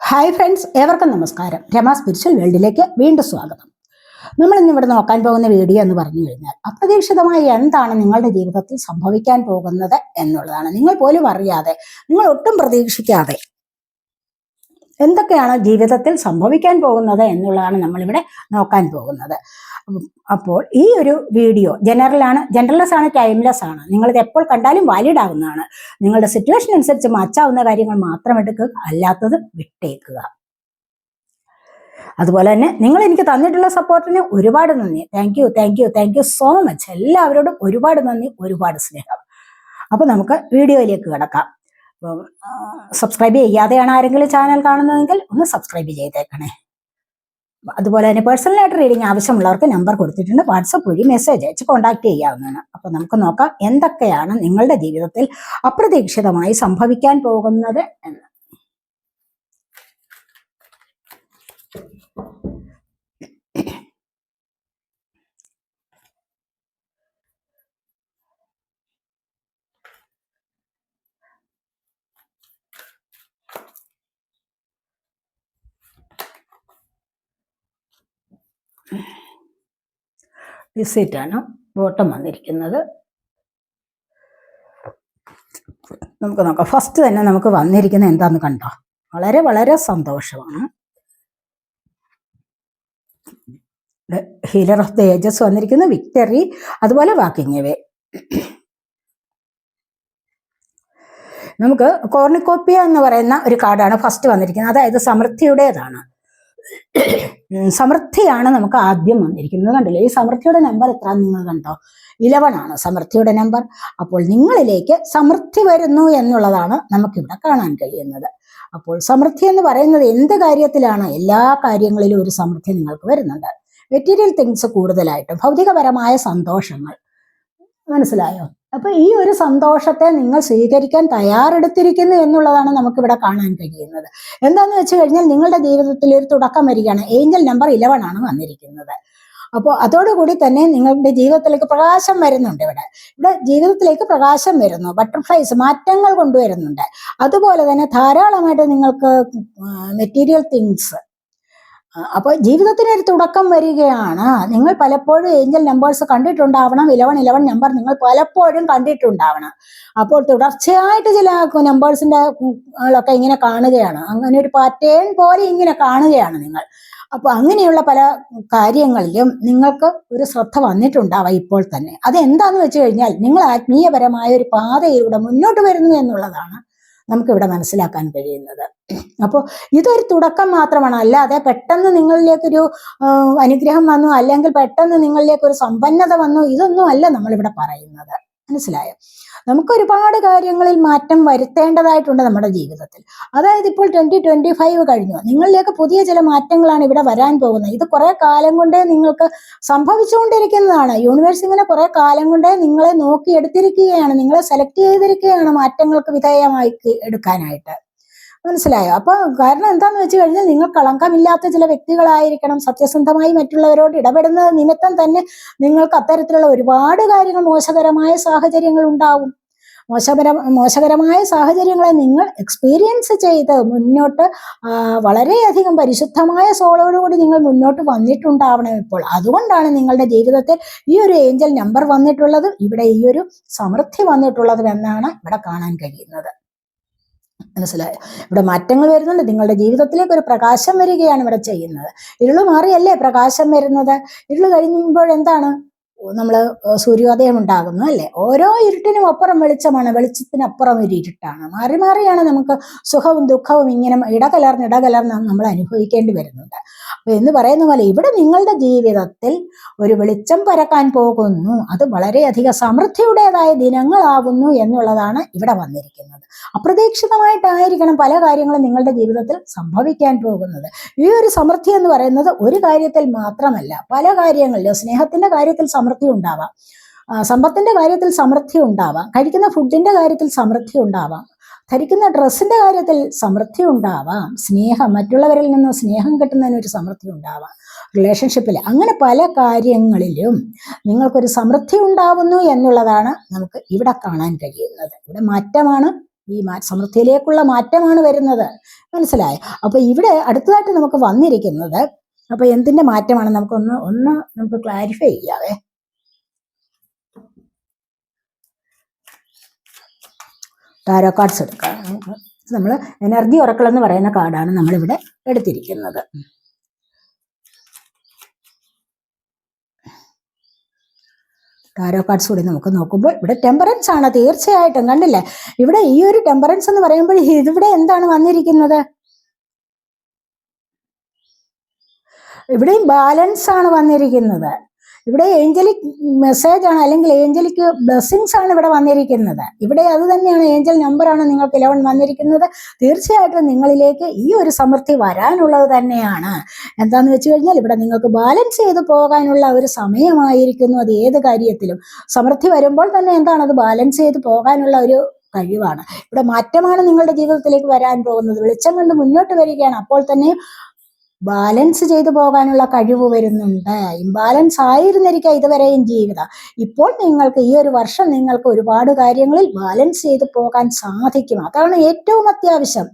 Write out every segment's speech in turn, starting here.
Hi friends ഏവർക്കും നമസ്കാരം. Rama spiritual വേൾഡിലേക്ക് വീണ്ടും സ്വാഗതം. നമ്മൾ ഇന്ന് ഇവിടെ നോക്കാൻ പോകുന്ന വീഡിയോ എന്ന് പറഞ്ഞു കഴിഞ്ഞാൽ അപ്രതീക്ഷിതമായി എന്താണ് നിങ്ങളുടെ ജീവിതത്തിൽ സംഭവിക്കാൻ പോകുന്നത് എന്നുള്ളതാണ്. നിങ്ങൾ പോലും അറിയാതെ നിങ്ങൾ ഒട്ടും പ്രതീക്ഷിക്കാതെ എന്തൊക്കെയാണ് ജീവിതത്തിൽ സംഭവിക്കാൻ പോകുന്നത് എന്നുള്ളതാണ് നമ്മളിവിടെ നോക്കാൻ പോകുന്നത്. അപ്പോൾ ഈ ഒരു വീഡിയോ ജനറൽ ആണ് ജനറൽലെസ് ആണ് ടൈംലെസ് ആണ്. നിങ്ങളിത് എപ്പോൾ കണ്ടാലും വാലിഡ് ആവുന്നതാണ്. നിങ്ങളുടെ സിറ്റുവേഷൻ അനുസരിച്ച് മാച്ചാവുന്ന കാര്യങ്ങൾ മാത്രം എടുക്കുക അല്ലാത്തത് വിട്ടേക്കുക. അതുപോലെ തന്നെ നിങ്ങൾ എനിക്ക് തന്നിട്ടുള്ള സപ്പോർട്ടിന് ഒരുപാട് നന്ദി. Thank you thank you thank you so much എല്ലാവരോടും ഒരുപാട് നന്ദി ഒരുപാട് സ്നേഹം. അപ്പൊ നമുക്ക് വീഡിയോയിലേക്ക് കിടക്കാം. സബ്സ്ക്രൈബ് ചെയ്യാതെയാണ് ആരെങ്കിലും ചാനൽ കാണുന്നതെങ്കിൽ ഒന്ന് സബ്സ്ക്രൈബ് ചെയ്തേക്കണേ. അതുപോലെ തന്നെ പേഴ്സണലായിട്ട് റീഡിംഗ് ആവശ്യമുള്ളവർക്ക് നമ്പർ കൊടുത്തിട്ടുണ്ട്. വാട്സപ്പ് വഴി മെസ്സേജ് അയച്ച് കോൺടാക്ട് ചെയ്യാവുന്നതാണ്. അപ്പൊ നമുക്ക് നോക്കാം എന്തൊക്കെയാണ് നിങ്ങളുടെ ജീവിതത്തിൽ അപ്രതീക്ഷിതമായി സംഭവിക്കാൻ പോകുന്നത് എന്ന്. ഡിസൈറ്റാണ് ബോട്ടം വന്നിരിക്കുന്നത്. നമുക്ക് നോക്കാം. ഫസ്റ്റ് തന്നെ നമുക്ക് വന്നിരിക്കുന്ന എന്താന്ന് കണ്ടോ? വളരെ വളരെ സന്തോഷമാണ്. ഹീലർ ഓഫ് ദ ഏജസ് വന്നിരിക്കുന്നു. വിക്ടറി അതുപോലെ വാക്കിങ് വേ നമുക്ക് കോർണിക്കോപ്പിയ എന്ന് പറയുന്ന ഒരു കാർഡാണ് ഫസ്റ്റ് വന്നിരിക്കുന്നത്. അതായത് സമൃദ്ധിയുടേതാണ്. സമൃദ്ധിയാണ് നമുക്ക് ആദ്യം വന്നിരിക്കുന്നത്. കണ്ടില്ലേ? ഈ സമൃദ്ധിയുടെ നമ്പർ എത്ര നിങ്ങൾ കണ്ടോ? ഇലവൺ ആണ് സമൃദ്ധിയുടെ നമ്പർ അപ്പോൾ നിങ്ങളിലേക്ക് സമൃദ്ധി വരുന്നു എന്നുള്ളതാണ് നമുക്കിവിടെ കാണാൻ കഴിയുന്നത്. അപ്പോൾ സമൃദ്ധി എന്ന് പറയുന്നത് എന്ത് കാര്യത്തിലാണ്? എല്ലാ കാര്യങ്ങളിലും ഒരു സമൃദ്ധി നിങ്ങൾക്ക് വരുന്നുണ്ട്. മെറ്റീരിയൽ തിങ്സ് കൂടുതലായിട്ടും ഭൗതികപരമായ സന്തോഷങ്ങൾ. മനസ്സിലായോ? അപ്പൊ ഈ ഒരു സന്തോഷത്തെ നിങ്ങൾ സ്വീകരിക്കാൻ തയ്യാറെടുത്തിരിക്കുന്നു എന്നുള്ളതാണ് നമുക്കിവിടെ കാണാൻ കഴിയുന്നത്. എന്താന്ന് വെച്ച് കഴിഞ്ഞാൽ നിങ്ങളുടെ ജീവിതത്തിൽ ഒരു തുടക്കം വരികയാണ്. ഏഞ്ചൽ നമ്പർ ഇലവൺ ആണ് വന്നിരിക്കുന്നത്. അപ്പോൾ അതോടുകൂടി തന്നെ നിങ്ങളുടെ ജീവിതത്തിലേക്ക് പ്രകാശം വരുന്നുണ്ട് ഇവിടെ. ഇവിടെ ജീവിതത്തിലേക്ക് പ്രകാശം വരുന്നു. ബട്ടർഫ്ലൈസ് മാറ്റങ്ങൾ കൊണ്ടുവരുന്നുണ്ട്. അതുപോലെ തന്നെ ധാരാളമായിട്ട് നിങ്ങൾക്ക് മെറ്റീരിയൽ തിങ്സ് അപ്പോൾ ജീവിതത്തിന് ഒരു തുടക്കം വരികയാണ്. നിങ്ങൾ പലപ്പോഴും ഏഞ്ചൽ നമ്പേഴ്സ് കണ്ടിട്ടുണ്ടാവണം. ഇലവൺ ഇലവൺ നമ്പർ നിങ്ങൾ പലപ്പോഴും കണ്ടിട്ടുണ്ടാവണം. അപ്പോൾ തുടർച്ചയായിട്ട് ചില നമ്പേഴ്സിന്റെ ഒക്കെ ഇങ്ങനെ കാണുകയാണ്. അങ്ങനെ ഒരു പാറ്റേൺ പോലെ ഇങ്ങനെ കാണുകയാണ് നിങ്ങൾ. അപ്പൊ അങ്ങനെയുള്ള പല കാര്യങ്ങളിലും നിങ്ങൾക്ക് ഒരു ശ്രദ്ധ വന്നിട്ടുണ്ടാവാം ഇപ്പോൾ തന്നെ. അത് എന്താന്ന് വെച്ച് കഴിഞ്ഞാൽ നിങ്ങൾ ആത്മീയപരമായ ഒരു പാതയിലൂടെ മുന്നോട്ട് വരുന്നു എന്നുള്ളതാണ് നമുക്കിവിടെ മനസ്സിലാക്കാൻ കഴിയുന്നത്. അപ്പോൾ ഇതൊരു തുടക്കം മാത്രമാണ്. അല്ലാതെ പെട്ടെന്ന് നിങ്ങളിലേക്കൊരു അനുഗ്രഹം വന്നു അല്ലെങ്കിൽ പെട്ടെന്ന് നിങ്ങളിലേക്കൊരു സമ്പന്നത വന്നു ഇതൊന്നും അല്ല നമ്മളിവിടെ പറയുന്നത്. മനസ്സിലായോ? നമുക്ക് ഒരുപാട് കാര്യങ്ങളിൽ മാറ്റം വരുത്തേണ്ടതായിട്ടുണ്ട് നമ്മുടെ ജീവിതത്തിൽ. അതായത് ഇപ്പോൾ ട്വന്റി ട്വന്റി ഫൈവ് കഴിഞ്ഞു. നിങ്ങളിലേക്ക് പുതിയ ചില മാറ്റങ്ങളാണ് ഇവിടെ വരാൻ പോകുന്നത്. ഇത് കുറെ കാലം കൊണ്ടേ നിങ്ങൾക്ക് സംഭവിച്ചുകൊണ്ടിരിക്കുന്നതാണ്. യൂണിവേഴ്സ് ഇങ്ങനെ കുറെ കാലം കൊണ്ടേ നിങ്ങളെ നോക്കിയെടുത്തിരിക്കുകയാണ്. നിങ്ങളെ സെലക്ട് ചെയ്തിരിക്കുകയാണ് മാറ്റങ്ങൾക്ക് വിധേയമായി എടുക്കാനായിട്ട്. മനസ്സിലായോ? അപ്പൊ കാരണം എന്താന്ന് വെച്ച് കഴിഞ്ഞാൽ നിങ്ങൾ കളങ്കമില്ലാത്ത ചില വ്യക്തികളായിരിക്കണം. സത്യസന്ധമായി മറ്റുള്ളവരോട് ഇടപെടുന്നത് നിമിത്തം തന്നെ നിങ്ങൾക്ക് അത്തരത്തിലുള്ള ഒരുപാട് കാര്യങ്ങൾ മോശകരമായ സാഹചര്യങ്ങൾ ഉണ്ടാവും. മോശപര മോശകരമായ സാഹചര്യങ്ങളെ നിങ്ങൾ എക്സ്പീരിയൻസ് ചെയ്ത് മുന്നോട്ട് വളരെയധികം പരിശുദ്ധമായ സോളോടുകൂടി നിങ്ങൾ മുന്നോട്ട് വന്നിട്ടുണ്ടാവണം ഇപ്പോൾ. അതുകൊണ്ടാണ് നിങ്ങളുടെ ജീവിതത്തിൽ ഈ ഒരു ഏഞ്ചൽ നമ്പർ വന്നിട്ടുള്ളത്. ഇവിടെ ഈ ഒരു സമൃദ്ധി വന്നിട്ടുള്ളതും എന്നാണ് ഇവിടെ കാണാൻ കഴിയുന്നത്. മനസ്സിലായോ? ഇവിടെ മാറ്റങ്ങൾ വരുന്നുണ്ട്. നിങ്ങളുടെ ജീവിതത്തിലേക്ക് ഒരു പ്രകാശം വരികയാണ് ഇവിടെ ചെയ്യുന്നത്. ഇരുൾ മാറിയല്ലേ പ്രകാശം വരുന്നത്? ഇരുൾ കഴിയുമ്പോൾ എന്താണ്? നമ്മൾ സൂര്യോദയം ഉണ്ടാകുന്നു അല്ലേ? ഓരോ ഇരുട്ടിനും അപ്പുറം വെളിച്ചമാണ്. വെളിച്ചത്തിനപ്പുറം ഒരു ഇരുട്ടാണ്. മാറി മാറിയാണ് നമുക്ക് സുഖവും ദുഃഖവും ഇങ്ങനെ ഇടകലർന്ന് ഇടകലർന്ന് നമ്മൾ അനുഭവിക്കേണ്ടി വരുന്നുണ്ട് എന്ന് പറയുന്ന പോലെ ഇവിടെ നിങ്ങളുടെ ജീവിതത്തിൽ ഒരു വെളിച്ചം പരക്കാൻ പോകുന്നു. അത് വളരെയധികം സമൃദ്ധിയുടേതായ ദിനങ്ങളാവുന്നു എന്നുള്ളതാണ് ഇവിടെ വന്നിരിക്കുന്നത്. അപ്രതീക്ഷിതമായിട്ടായിരിക്കണം പല കാര്യങ്ങളും നിങ്ങളുടെ ജീവിതത്തിൽ സംഭവിക്കാൻ പോകുന്നത്. ഈ ഒരു സമൃദ്ധി എന്ന് പറയുന്നത് ഒരു കാര്യത്തിൽ മാത്രമല്ല പല കാര്യങ്ങളിലും സ്നേഹത്തിന്റെ കാര്യത്തിൽ സമൃദ്ധി ഉണ്ടാവാം സമ്പത്തിന്റെ കാര്യത്തിൽ സമൃദ്ധി ഉണ്ടാവാം കഴിക്കുന്ന ഫുഡിന്റെ കാര്യത്തിൽ സമൃദ്ധി ഉണ്ടാവാം ധരിക്കുന്ന ഡ്രസ്സിന്റെ കാര്യത്തിൽ സമൃദ്ധി ഉണ്ടാവാം. സ്നേഹം മറ്റുള്ളവരിൽ നിന്ന് സ്നേഹം കിട്ടുന്നതിന് ഒരു സമൃദ്ധി ഉണ്ടാവാം. റിലേഷൻഷിപ്പിൽ അങ്ങനെ പല കാര്യങ്ങളിലും നിങ്ങൾക്കൊരു സമൃദ്ധി ഉണ്ടാവുന്നു എന്നുള്ളതാണ് നമുക്ക് ഇവിടെ കാണാൻ കഴിയുന്നത്. ഇവിടെ മാറ്റമാണ്. ഈ മാ സമൃദ്ധിയിലേക്കുള്ള മാറ്റമാണ് വരുന്നത്. മനസ്സിലായോ? അപ്പൊ ഇവിടെ അടുത്തതായിട്ട് നമുക്ക് വന്നിരിക്കുന്നത് അപ്പൊ എന്തിന്റെ മാറ്റമാണ്? നമുക്കൊന്ന് ഒന്ന് നമുക്ക് ക്ലാരിഫൈ ചെയ്യാവേ. ടാരോ കാർഡ്സ് എടുക്കാം. നമ്മൾ എനർജി ഉറക്കൽ എന്ന് പറയുന്ന കാർഡാണ് നമ്മളിവിടെ എടുത്തിരിക്കുന്നത്. ടാരോ കാർഡ്സ് കൂടി നമുക്ക് നോക്കുമ്പോൾ ഇവിടെ ടെമ്പറൻസ് ആണ് തീർച്ചയായിട്ടും കണ്ടില്ലേ? ഇവിടെ ഈ ഒരു ടെമ്പറൻസ് എന്ന് പറയുമ്പോൾ ഇതിവിടെ എന്താണ് വന്നിരിക്കുന്നത്? ഇവിടെയും ബാലൻസ് ആണ് വന്നിരിക്കുന്നത്. ഇവിടെ ഏഞ്ചലിക് മെസ്സേജ് ആണ് അല്ലെങ്കിൽ ഏഞ്ചലിക് ബ്ലെസ്സിങ്സ് ആണ് ഇവിടെ വന്നിരിക്കുന്നത്. ഇവിടെ അത് തന്നെയാണ് ഏഞ്ചൽ നമ്പറാണ് നിങ്ങൾക്ക് ഇലവൻ വന്നിരിക്കുന്നത്. തീർച്ചയായിട്ടും നിങ്ങളിലേക്ക് ഈ ഒരു സമൃദ്ധി വരാനുള്ളത് തന്നെയാണ്. എന്താന്ന് വെച്ച് കഴിഞ്ഞാൽ ഇവിടെ നിങ്ങൾക്ക് ബാലൻസ് ചെയ്ത് പോകാനുള്ള ഒരു സമയമായിരിക്കുന്നു അത് ഏത് കാര്യത്തിലും. സമൃദ്ധി വരുമ്പോൾ തന്നെ എന്താണ്? അത് ബാലൻസ് ചെയ്ത് പോകാനുള്ള ഒരു കഴിവാണ്. ഇവിടെ മാറ്റമാണ് നിങ്ങളുടെ ജീവിതത്തിലേക്ക് വരാൻ പോകുന്നത്. വെളിച്ചം കണ്ട് മുന്നോട്ട് വരികയാണ്. അപ്പോൾ തന്നെ ബാലൻസ് ചെയ്തു പോകാനുള്ള കഴിവ് വരുന്നുണ്ട്. ഇംബാലൻസ് ആയിരുന്നിരിക്കുക ഇതുവരെയും ജീവിതം. ഇപ്പോൾ നിങ്ങൾക്ക് ഈ ഒരു വർഷം നിങ്ങൾക്ക് ഒരുപാട് കാര്യങ്ങളിൽ ബാലൻസ് ചെയ്തു പോകാൻ സാധിക്കും. അതാണ് ഏറ്റവും അത്യാവശ്യം.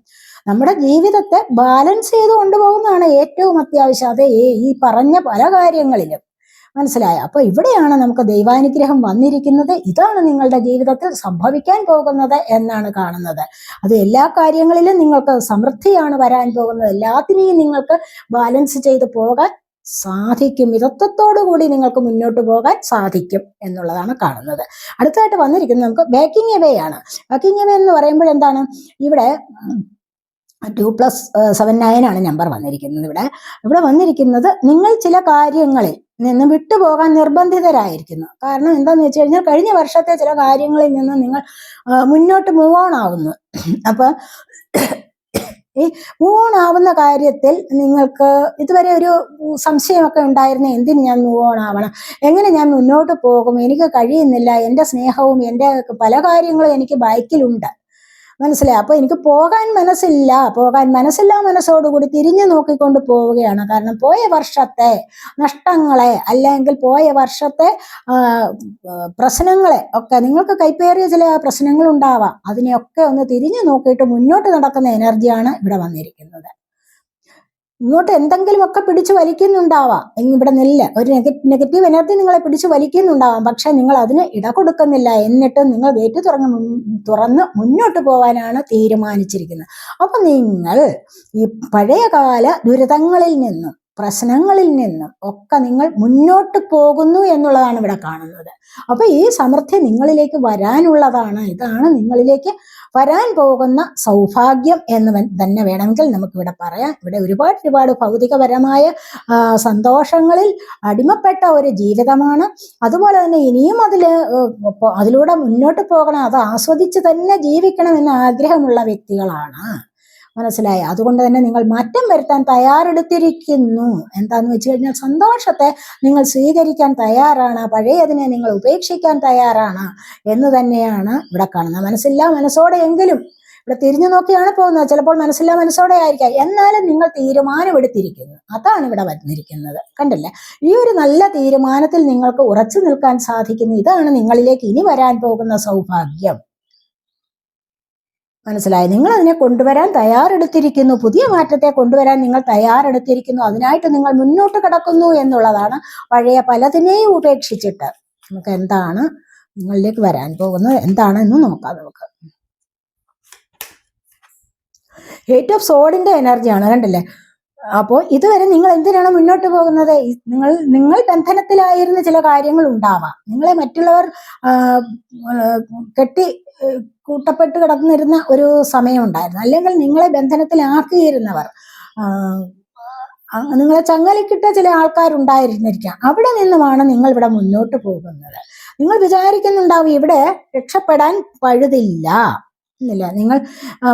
നമ്മുടെ ജീവിതത്തെ ബാലൻസ് ചെയ്ത് കൊണ്ടുപോകുന്നതാണ് ഏറ്റവും അത്യാവശ്യം. അത് ഈ- പറഞ്ഞ പല കാര്യങ്ങളിലും മനസ്സിലായോ. അപ്പൊ ഇവിടെയാണ് നമുക്ക് ദൈവാനുഗ്രഹം വന്നിരിക്കുന്നത്. ഇതാണ് നിങ്ങളുടെ ജീവിതത്തിൽ സംഭവിക്കാൻ പോകുന്നത് എന്നാണ് കാണുന്നത്. അത് എല്ലാ കാര്യങ്ങളിലും നിങ്ങൾക്ക് സമൃദ്ധിയാണ് വരാൻ പോകുന്നത്. എല്ലാത്തിനെയും നിങ്ങൾക്ക് ബാലൻസ് ചെയ്ത് പോകാൻ സാധിക്കും. മിതത്വത്തോടു കൂടി നിങ്ങൾക്ക് മുന്നോട്ട് പോകാൻ സാധിക്കും എന്നുള്ളതാണ് കാണുന്നത്. അടുത്തതായിട്ട് വന്നിരിക്കുന്നത് നമുക്ക് ബേക്കിംഗ് എവേ ആണ്. ബേക്കിംഗ് എവേ എന്ന് പറയുമ്പോൾ എന്താണ്? ഇവിടെ ടു പ്ലസ് സെവൻ നയൻ ആണ് നമ്പർ വന്നിരിക്കുന്നത് ഇവിടെ. ഇവിടെ വന്നിരിക്കുന്നത് നിങ്ങൾ ചില കാര്യങ്ങളിൽ നിന്ന് വിട്ടുപോകാൻ നിർബന്ധിതരായിരിക്കുന്നു. കാരണം എന്താന്ന് വെച്ച് കഴിഞ്ഞാൽ കഴിഞ്ഞ വർഷത്തെ ചില കാര്യങ്ങളിൽ നിന്ന് നിങ്ങൾ മുന്നോട്ട് മൂവ് ഓൺ ആവുന്നു. അപ്പൊ ഈ മൂവ് ഓൺ ആവുന്ന കാര്യത്തിൽ നിങ്ങൾക്ക് ഇതുവരെ ഒരു സംശയമൊക്കെ ഉണ്ടായിരുന്നു എന്തിന് ഞാൻ മൂവ് ഓൺ ആവണം? എങ്ങനെ ഞാൻ മുന്നോട്ട് പോകും? എനിക്ക് കഴിയുന്നില്ല. എന്റെ സ്നേഹവും എന്റെ പല കാര്യങ്ങളും എനിക്ക് ബൈക്കിലുണ്ട് മനസ്സിലായി. അപ്പൊ എനിക്ക് പോകാൻ മനസ്സില്ല. പോകാൻ മനസ്സില്ല മനസ്സോടുകൂടി തിരിഞ്ഞു നോക്കിക്കൊണ്ട് പോവുകയാണ്. കാരണം പോയ വർഷത്തെ നഷ്ടങ്ങളെ അല്ലെങ്കിൽ പോയ വർഷത്തെ പ്രശ്നങ്ങളെ ഒക്കെ നിങ്ങൾക്ക് കൈപ്പേറിയ ചില പ്രശ്നങ്ങൾ ഉണ്ടാവാം അതിനെയൊക്കെ ഒന്ന് തിരിഞ്ഞു നോക്കിയിട്ട് മുന്നോട്ട് നടക്കുന്ന എനർജിയാണ് ഇവിടെ വന്നിരിക്കുന്നത്. ഇങ്ങോട്ട് എന്തെങ്കിലുമൊക്കെ പിടിച്ചു വലിക്കുന്നുണ്ടാവാം. ഇവിടെ നെല്ല ഒരു നെഗറ്റീവ് എനർജി നിങ്ങളെ പിടിച്ചു വലിക്കുന്നുണ്ടാവാം. പക്ഷെ നിങ്ങൾ അതിന് ഇട കൊടുക്കുന്നില്ല. എന്നിട്ട് നിങ്ങൾ ഗേറ്റ് തുറന്ന് തുറന്ന് മുന്നോട്ട് പോകാനാണ് തീരുമാനിച്ചിരിക്കുന്നത്. അപ്പൊ നിങ്ങൾ ഈ പഴയകാല ദുരിതങ്ങളിൽ നിന്നും പ്രശ്നങ്ങളിൽ നിന്നും ഒക്കെ നിങ്ങൾ മുന്നോട്ട് പോകുന്നു എന്നുള്ളതാണ് ഇവിടെ കാണുന്നത്. അപ്പൊ ഈ സമൃദ്ധി നിങ്ങളിലേക്ക് വരാനുള്ളതാണ്. ഇതാണ് നിങ്ങളിലേക്ക് വരാൻ പോകുന്ന സൗഭാഗ്യം എന്ന് തന്നെ വേണമെങ്കിൽ നമുക്ക് ഇവിടെ പറയാം. ഇവിടെ ഒരുപാട് ഒരുപാട് ഭൗതികപരമായ സന്തോഷങ്ങളിൽ അടിമപ്പെട്ട ഒരു ജീവിതമാണ്. അതുപോലെ തന്നെ ഇനിയും അതിൽ അതിലൂടെ മുന്നോട്ട് പോകണം. അത് ആസ്വദിച്ച് തന്നെ ജീവിക്കണം എന്ന ആഗ്രഹമുള്ള വ്യക്തികളാണ്. മനസ്സിലായി? അതുകൊണ്ട് തന്നെ നിങ്ങൾ മാറ്റം വരുത്താൻ തയ്യാറെടുത്തിരിക്കുന്നു. എന്താന്ന് വെച്ച് കഴിഞ്ഞാൽ സന്തോഷത്തെ നിങ്ങൾ സ്വീകരിക്കാൻ തയ്യാറാണ്. പഴയതിനെ നിങ്ങൾ ഉപേക്ഷിക്കാൻ തയ്യാറാണ് എന്ന് തന്നെയാണ് ഇവിടെ കാണുന്നത്. മനസ്സില്ല മനസ്സോടെ എങ്കിലും ഇവിടെ തിരിഞ്ഞു നോക്കിയാണ് പോകുന്നത്. ചിലപ്പോൾ മനസ്സില്ല മനസ്സോടെ ആയിരിക്കാം. എന്നാലും നിങ്ങൾ തീരുമാനമെടുത്തിരിക്കുന്നു അതാണ് ഇവിടെ വന്നിരിക്കുന്നത്. കണ്ടില്ലേ? ഈ ഒരു നല്ല തീരുമാനത്തിൽ നിങ്ങൾക്ക് ഉറച്ചു നിൽക്കാൻ സാധിക്കുന്നു. ഇതാണ് നിങ്ങളിലേക്ക് ഇനി വരാൻ പോകുന്ന സൗഭാഗ്യം. മനസ്സിലായി. നിങ്ങൾ അതിനെ കൊണ്ടുവരാൻ തയ്യാറെടുത്തിരിക്കുന്നു. പുതിയ മാറ്റത്തെ കൊണ്ടുവരാൻ നിങ്ങൾ തയ്യാറെടുത്തിരിക്കുന്നു. അതിനായിട്ട് നിങ്ങൾ മുന്നോട്ട് കിടക്കുന്നു എന്നുള്ളതാണ് പഴയ പലതിനെയും ഉപേക്ഷിച്ചിട്ട് നമുക്ക് എന്താണ് നിങ്ങളിലേക്ക് വരാൻ പോകുന്നത് എന്താണെന്ന് നോക്കാം നമുക്ക്. ഹേറ്റ് ഓഫ് സോഡിന്റെ എനർജിയാണ് കണ്ടില്ലേ? അപ്പോൾ ഇതുവരെ നിങ്ങൾ എന്തിനാണ് മുന്നോട്ട് പോകുന്നത്? നിങ്ങൾ നിങ്ങൾ ബന്ധനത്തിലായിരുന്ന ചില കാര്യങ്ങൾ ഉണ്ടാവാം. നിങ്ങളെ മറ്റുള്ളവർ കെട്ടി കൂട്ടപ്പെട്ട് കിടന്നിരുന്ന ഒരു സമയം ഉണ്ടായിരുന്നു അല്ലെങ്കിൽ നിങ്ങളെ ബന്ധനത്തിലാക്കിയിരുന്നവർ നിങ്ങളെ ചങ്ങലക്കിട്ട ചില ആൾക്കാരുണ്ടായിരുന്നിരിക്കാം. അവിടെ നിന്നുമാണ് നിങ്ങൾ ഇവിടെ മുന്നോട്ട് പോകുന്നത്. നിങ്ങൾ വിചാരിക്കുന്നുണ്ടാവും ഇവിടെ രക്ഷപ്പെടാൻ പഴുതില്ല ഇല്ല നിങ്ങൾ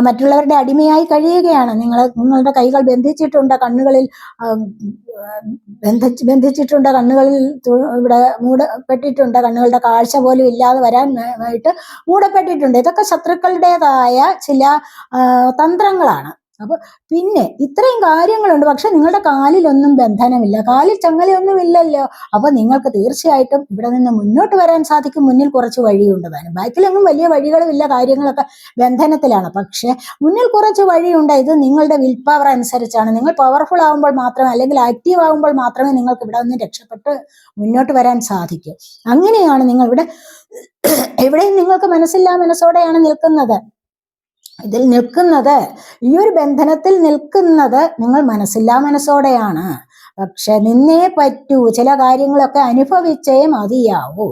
മറ്റുള്ളവരുടെ അടിമയായി കഴിയുകയാണ്. നിങ്ങൾ നിങ്ങളുടെ കൈകൾ ബന്ധിച്ചിട്ടുണ്ട് കണ്ണുകളിൽ ബന്ധിച്ച് ബന്ധിച്ചിട്ടുണ്ട് കണ്ണുകളിൽ ഇവിടെ മൂടപ്പെട്ടിട്ടുണ്ട്. കണ്ണുകളുടെ കാഴ്ച പോലും ഇല്ലാതെ വരാനായിട്ട് മൂടപ്പെട്ടിട്ടുണ്ട്. ഇതൊക്കെ ശത്രുക്കളുടേതായ ചില തന്ത്രങ്ങളാണ്. അപ്പൊ പിന്നെ ഇത്രയും കാര്യങ്ങളുണ്ട്. പക്ഷെ നിങ്ങളുടെ കാലിലൊന്നും ബന്ധനമില്ല. കാലിൽ ചങ്ങലയൊന്നും ഇല്ലല്ലോ അപ്പൊ നിങ്ങൾക്ക് തീർച്ചയായിട്ടും ഇവിടെ നിന്ന് മുന്നോട്ട് വരാൻ സാധിക്കും. മുന്നിൽ കുറച്ച് വഴിയുണ്ട്. താനും ബാക്കിലൊന്നും വലിയ വഴികളുമില്ല. കാര്യങ്ങളൊക്കെ ബന്ധനത്തിലാണ്. പക്ഷെ മുന്നിൽ കുറച്ച് വഴിയുണ്ട്. ഇത് നിങ്ങളുടെ വിൽ പവർ അനുസരിച്ചാണ്. നിങ്ങൾ പവർഫുൾ ആവുമ്പോൾ മാത്രമേ അല്ലെങ്കിൽ ആക്റ്റീവ് ആവുമ്പോൾ മാത്രമേ നിങ്ങൾക്ക് ഇവിടെ നിന്ന് രക്ഷപ്പെട്ട് മുന്നോട്ട് വരാൻ സാധിക്കൂ. അങ്ങനെയാണ് നിങ്ങൾ ഇവിടെ എവിടെയും നിങ്ങൾക്ക് മനസ്സില്ലാ മനസ്സോടെയാണ് നിൽക്കുന്നത്. ഇതിൽ നിൽക്കുന്നത് ഈ ഒരു ബന്ധനത്തിൽ നിൽക്കുന്നത് നിങ്ങൾ മനസ്സില്ലാ മനസ്സോടെയാണ്. പക്ഷെ നിന്നേ പറ്റൂ ചില കാര്യങ്ങളൊക്കെ അനുഭവിച്ചേ മതിയാവൂ.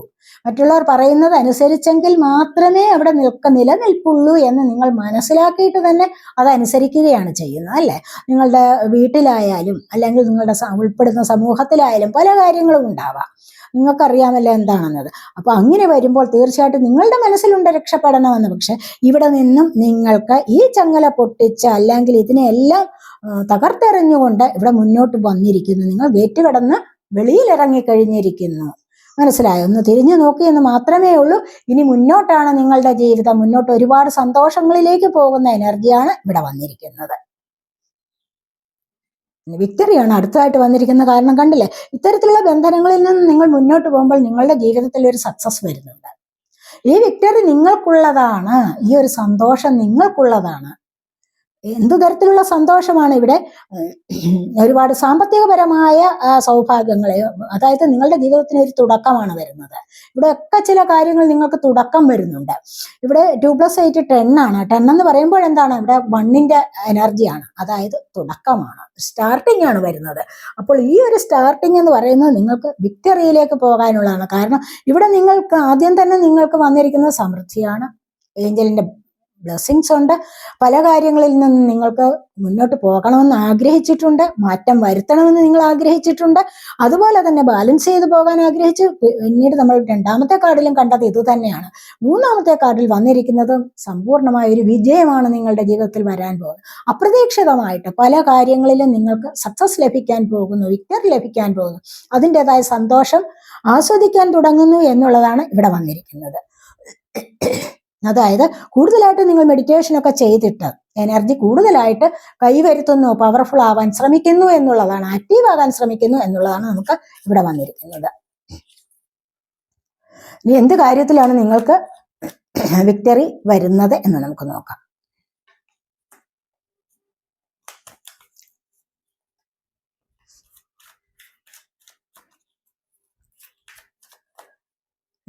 മറ്റുള്ളവർ പറയുന്നത് അനുസരിച്ചെങ്കിൽ മാത്രമേ അവിടെ നിൽക്ക നിലനിൽപ്പുള്ളൂ എന്ന് നിങ്ങൾ മനസ്സിലാക്കിയിട്ട് തന്നെ അതനുസരിക്കുകയാണ് ചെയ്യുന്നത് അല്ലേ? നിങ്ങളുടെ വീട്ടിലായാലും അല്ലെങ്കിൽ നിങ്ങളുടെ ഉൾപ്പെടുന്ന സമൂഹത്തിലായാലും പല കാര്യങ്ങളും ഉണ്ടാവാം. നിങ്ങൾക്കറിയാമല്ലോ എന്താണെന്നത്. അപ്പൊ അങ്ങനെ വരുമ്പോൾ തീർച്ചയായിട്ടും നിങ്ങളുടെ മനസ്സിലുണ്ട് രക്ഷപ്പെടണമെന്ന്. പക്ഷെ ഇവിടെ നിന്നും നിങ്ങൾക്ക് ഈ ചങ്ങല പൊട്ടിച്ച് അല്ലെങ്കിൽ ഇതിനെല്ലാം തകർത്തെറിഞ്ഞുകൊണ്ട് ഇവിടെ മുന്നോട്ട് വന്നിരിക്കുന്നു. നിങ്ങൾ ഗേറ്റ് കടന്ന് ഇറങ്ങി കഴിഞ്ഞിരിക്കുന്നു. മനസ്സിലായോ? ഒന്ന് തിരിഞ്ഞു നോക്കി എന്ന് മാത്രമേ ഉള്ളൂ. ഇനി മുന്നോട്ടാണ് നിങ്ങളുടെ ജീവിതം. മുന്നോട്ട് ഒരുപാട് സന്തോഷങ്ങളിലേക്ക് പോകുന്ന എനർജിയാണ് ഇവിടെ വന്നിരിക്കുന്നത്. വിക്ടറിയാണ് അടുത്തതായിട്ട് വന്നിരിക്കുന്ന കാരണം കണ്ടില്ലേ? ഇത്തരത്തിലുള്ള ബന്ധനങ്ങളിൽ നിന്ന് നിങ്ങൾ മുന്നോട്ട് പോകുമ്പോൾ നിങ്ങളുടെ ജീവിതത്തിൽ ഒരു സക്സസ് വരുന്നുണ്ട്. ഈ വിക്ടറി നിങ്ങൾക്കുള്ളതാണ് ഈ ഒരു സന്തോഷം നിങ്ങൾക്കുള്ളതാണ്. എന്തു തരത്തിലുള്ള സന്തോഷമാണ് ഇവിടെ? ഒരുപാട് സാമ്പത്തികപരമായ സൗഭാഗ്യങ്ങളെ അതായത് നിങ്ങളുടെ ജീവിതത്തിന് ഒരു തുടക്കമാണ് വരുന്നത്. ഇവിടെ ഒക്കെ ചില കാര്യങ്ങൾ നിങ്ങൾക്ക് തുടക്കം വരുന്നുണ്ട്. ഇവിടെ ടു പ്ലസ് എയ്റ്റ് ടെൻ ആണ്. ടെൻ എന്ന് പറയുമ്പോൾ എന്താണ്? ഇവിടെ വണ്ണിന്റെ എനർജിയാണ് അതായത് തുടക്കമാണ്. സ്റ്റാർട്ടിംഗ് ആണ് വരുന്നത്. അപ്പോൾ ഈ ഒരു സ്റ്റാർട്ടിംഗ് എന്ന് പറയുന്നത് നിങ്ങൾക്ക് വിക്ടറിയിലേക്ക് പോകാനുള്ളതാണ്. കാരണം ഇവിടെ നിങ്ങൾക്ക് ആദ്യം തന്നെ നിങ്ങൾക്ക് വന്നിരിക്കുന്നത് സമൃദ്ധിയാണ്. ഏഞ്ചലിന്റെ ബ്ലെസ്സിങ്സ് ഉണ്ട്. പല കാര്യങ്ങളിൽ നിന്ന് നിങ്ങൾക്ക് മുന്നോട്ട് പോകണമെന്ന് ആഗ്രഹിച്ചിട്ടുണ്ട്. മാറ്റം വരുത്തണമെന്ന് നിങ്ങൾ ആഗ്രഹിച്ചിട്ടുണ്ട്. അതുപോലെ തന്നെ ബാലൻസ് ചെയ്ത് പോകാൻ ആഗ്രഹിച്ച് പിന്നീട് നമ്മൾ രണ്ടാമത്തെ കാർഡിലും കണ്ടത് ഇത് തന്നെയാണ്. മൂന്നാമത്തെ കാർഡിൽ വന്നിരിക്കുന്നത് സമ്പൂർണമായ ഒരു വിജയമാണ് നിങ്ങളുടെ ജീവിതത്തിൽ വരാൻ പോകുന്നത്. അപ്രതീക്ഷിതമായിട്ട് പല കാര്യങ്ങളിലും നിങ്ങൾക്ക് സക്സസ് ലഭിക്കാൻ പോകുന്നു വിക്ടറി ലഭിക്കാൻ പോകുന്നു. അതിന്റെതായ സന്തോഷം ആസ്വദിക്കാൻ തുടങ്ങുന്നു എന്നുള്ളതാണ് ഇവിടെ വന്നിരിക്കുന്നത്. അതായത് കൂടുതലായിട്ട് നിങ്ങൾ മെഡിറ്റേഷൻ ഒക്കെ ചെയ്തിട്ട് എനർജി കൂടുതലായിട്ട് കൈവരുത്തുന്നു പവർഫുൾ ആവാൻ ശ്രമിക്കുന്നു എന്നുള്ളതാണ് ആക്റ്റീവ് ആകാൻ ശ്രമിക്കുന്നു എന്നുള്ളതാണ് നമുക്ക് ഇവിടെ വന്നിരിക്കുന്നത്. ഇനി എന്ത് കാര്യത്തിലാണ് നിങ്ങൾക്ക് വിക്ടറി വരുന്നത് എന്ന് നമുക്ക് നോക്കാം.